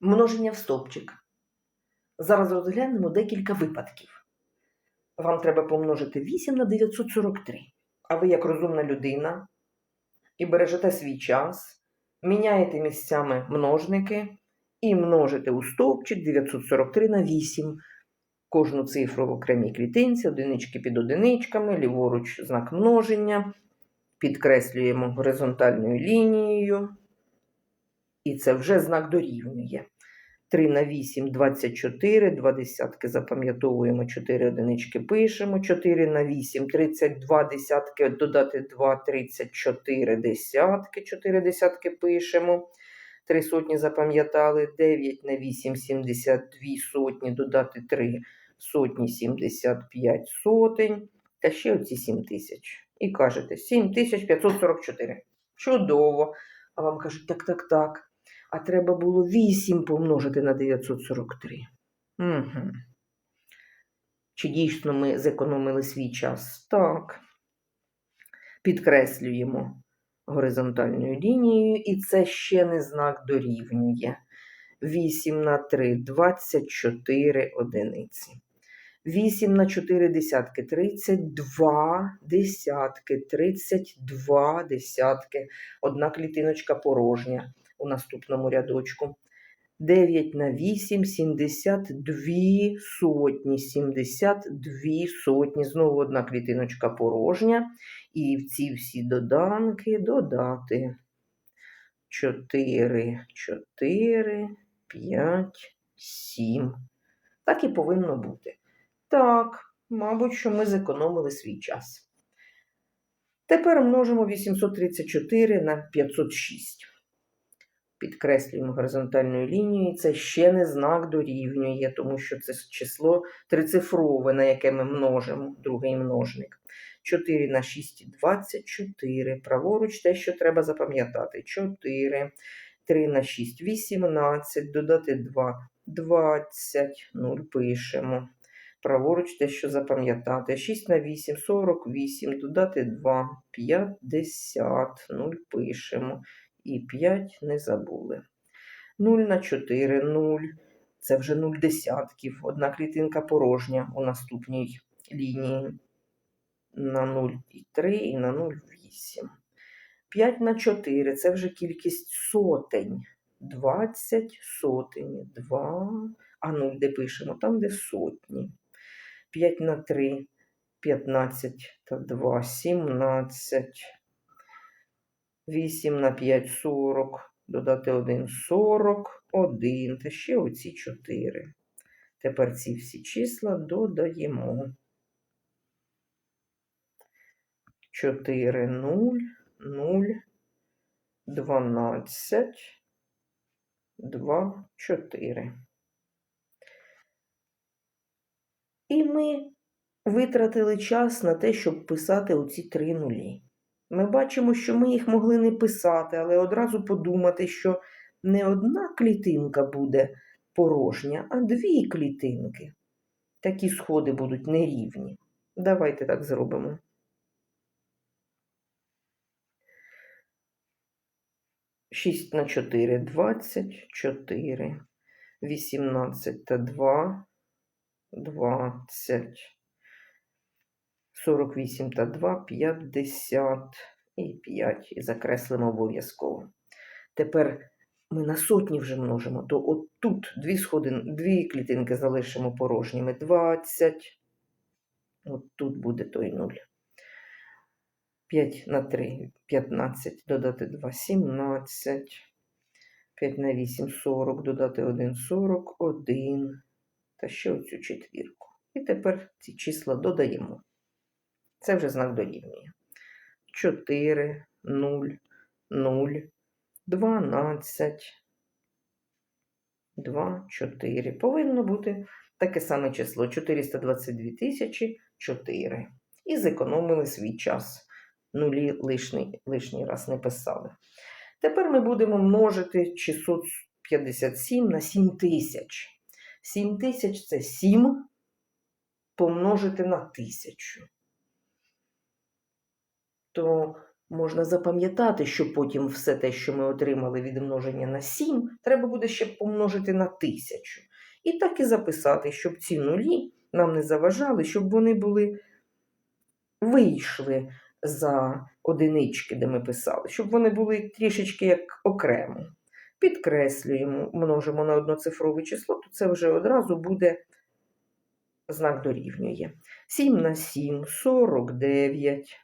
Множення в стовпчик. Зараз розглянемо декілька випадків. Вам треба помножити 8 на 943. А ви, як розумна людина, і бережете свій час, міняєте місцями множники і множите у стовпчик 943 на 8. Кожну цифру в окремій клітинці, одинички під одиничками, ліворуч знак множення. Підкреслюємо горизонтальною лінією. І це вже знак дорівнює. 3 на 8 24, два десятки запам'ятовуємо, 4 одинички пишемо, 4 на 8 32 десятки, додати 2 34 десятки, 4 десятки пишемо, 3 сотні запам'ятали, 9 на 8 72 сотні, додати 3 сотні 75 сотень, та ще оці 7 тисяч. І кажете 7544. Чудово. А вам кажуть, так, так, так. А треба було 8 помножити на 943. Угу. Чи дійсно ми зекономили свій час? Так. Підкреслюємо горизонтальною лінією, і це ще не знак дорівнює. 8 на 3 24 одиниці. 8 на 4 десятки 32 десятки, 32 десятки. Одна клітиночка порожня у наступному рядочку. 9 на 8 72 сотні. 72 сотні. Знову одна клітиночка порожня. І в ці всі доданки додати 4, 4, 5, 7. Так і повинно бути. Так, мабуть, що ми зекономили свій час. Тепер множимо 834 на 506. Підкреслюємо горизонтальною лінією. Це ще не знак дорівнює, тому що це число трицифрове, на яке ми множимо другий множник. 4 на 6 24. Праворуч те, що треба запам'ятати. 4. 3 на 6 18. Додати 2 20. 0 пишемо. Праворуч те, що запам'ятати. 6 на 8 48. Додати 2 50. 0 пишемо. І 5 не забули. 0 на 4 0. Це вже 0 десятків. Одна клітинка порожня у наступній лінії. На 0,3 і на 0,8. 5 на 4 це вже кількість сотень. 20 сотень. 2. А 0 де пишемо? Там, де сотні. 5 на 3 15 та 2 17. 8 на 5 40. Додати 1 40, 1. Та ще оці 4. Тепер ці всі числа додаємо. 4, 0, 0, 12, 2, 4. І ми витратили час на те, щоб писати оці три нулі. Ми бачимо, що ми їх могли не писати, але одразу подумати, що не одна клітинка буде порожня, а дві клітинки. Такі сходи будуть нерівні. Давайте так зробимо. Шість на 4 – 24. 18 та 2 – 20. 48 та 2 – 50 і 5. І закреслимо обов'язково. Тепер ми на сотні вже множимо, то от тут дві, сходи, дві клітинки залишимо порожніми. 20. От тут буде той 0. 5 на 3 – 15, додати 2 – 17. 5 на 8 – 40, додати 1 – 41. Та ще оцю четвірку. І тепер ці числа додаємо. Це вже знак дорівнює. 4, 0, 0, 12, 2, 4. Повинно бути таке саме число 422 тисячі 4. І зекономили свій час. Нулі лишній, лишній раз не писали. Тепер ми будемо множити 657 на 7 тисяч. 7 тисяч це 7 помножити на 1000 то можна запам'ятати, що потім все те, що ми отримали від множення на 7, треба буде ще помножити на 1000. І так і записати, щоб ці нулі нам не заважали, щоб вони були вийшли за одинички, де ми писали, щоб вони були трішечки як окремо. Підкреслюємо, множимо на одноцифрове число, то це вже одразу буде знак дорівнює. 7 на 7 49.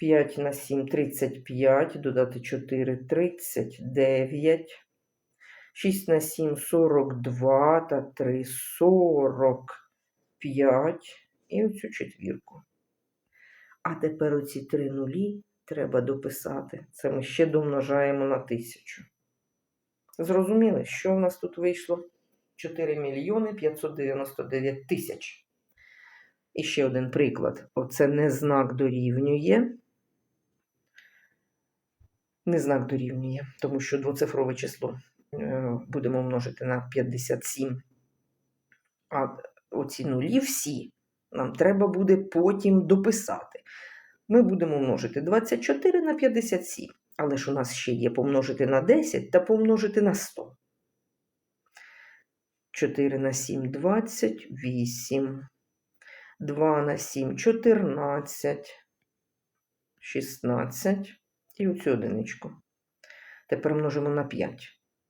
5 на 7 35, додати 4 39. 6 на 7 42 та 3 45. І оцю четвірку. А тепер оці три нулі треба дописати. Це ми ще домножаємо на тисячу. Зрозуміли, що в нас тут вийшло? 4 мільйони 599 тисяч. І ще один приклад. Оце не знак дорівнює. Не знак дорівнює, тому що двоцифрове число е, будемо множити на 57. А оці нулі всі нам треба буде потім дописати. Ми будемо множити 24 на 57, але ж у нас ще є помножити на 10 та помножити на 100. 4 на 7 28. 2 на 7 14. 16. І оцю одиничку. Тепер множимо на 5.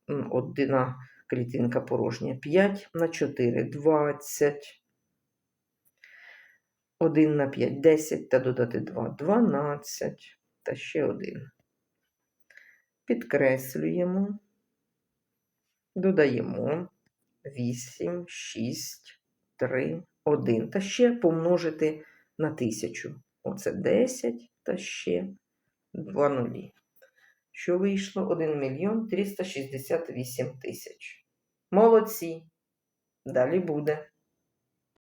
М, Одна клітинка порожня. 5 на 4 20. 1 на 5 10 та додати 2 12 та ще 1. Підкреслюємо, додаємо 8, 6, 3, 1 та ще помножити на 1000. Оце 10 та ще 2 нулі. Що вийшло? 1 мільйон 368 тисяч. Молодці. Далі буде.